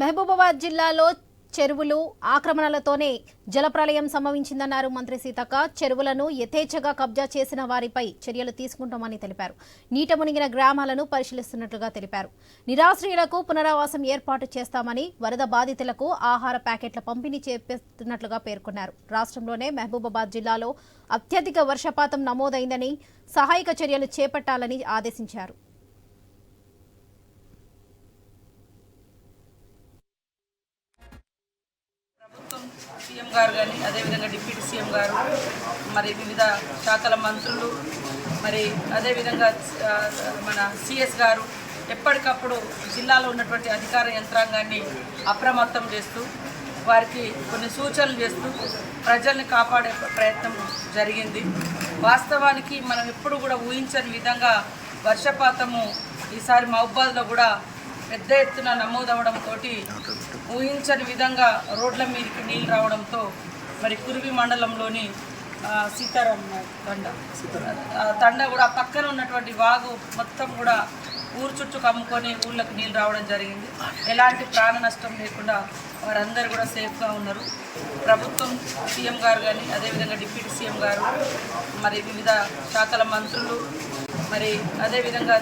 మహబూబాబాద్ జిల్లాలో చెరువులు ఆక్రమణలతోనే జలప్రలయం సంభవించిందన్నారు మంత్రి సీతక్క. చెరువులను యథేచ్ఛగా కబ్జా చేసిన వారిపై చర్యలు తీసుకుంటామని తెలిపారు. నీట మునిగిన గ్రామాలను పరిశీలిస్తున్నట్లుగా తెలిపారు. నిరాశ్రయులకు పునరావాసం ఏర్పాటు చేస్తామని వరద బాధితులకు ఆహార ప్యాకెట్ల పంపిణీ చేపిస్తున్నట్లుగా పేర్కొన్నారు. రాష్ట్రంలోనే మహబూబాబాద్ జిల్లాలో అత్యధిక వర్షపాతం నమోదైందని సహాయక చర్యలు చేపట్టాలని ఆదేశించారు ప్రభుత్వం సీఎం గారు కానీ అదేవిధంగా డిప్యూటీ సీఎం గారు మరి వివిధ శాఖల మంత్రులు మరి అదేవిధంగా మన సిఎస్ గారు ఎప్పటికప్పుడు జిల్లాలో ఉన్నటువంటి అధికార యంత్రాంగాన్ని అప్రమత్తం చేస్తూ వారికి కొన్ని సూచనలు చేస్తూ ప్రజల్ని కాపాడే ప్రయత్నం జరిగింది. వాస్తవానికి మనం ఎప్పుడు కూడా ఊహించని విధంగా వర్షపాతము ఈసారి మహబాద్లో కూడా పెద్ద ఎత్తున నమోదవడంతో ఊహించని విధంగా రోడ్ల మీదకి నీళ్ళు రావడంతో మరి కురివి మండలంలోని సీతారాం తండ. తండ కూడా పక్కన ఉన్నటువంటి వాగు మొత్తం కూడా ఊరు చుట్టూ కమ్ముకొని ఊళ్ళకి నీళ్ళు రావడం జరిగింది. ఎలాంటి ప్రాణ నష్టం లేకుండా వారందరూ కూడా సేఫ్గా ఉన్నారు. ప్రభుత్వం సీఎం గారు కానీ అదేవిధంగా డిప్యూటీ సీఎం గారు మరి వివిధ శాఖల మంత్రులు మరి అదేవిధంగా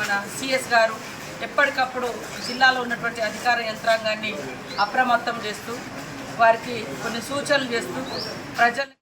మన సిఎస్ గారు ఎప్పటికప్పుడు జిల్లాలో ఉన్నటువంటి అధికార యంత్రాంగాన్ని అప్రమత్తం చేస్తూ వారికి కొన్ని సూచనలు చేస్తూ ప్రజలు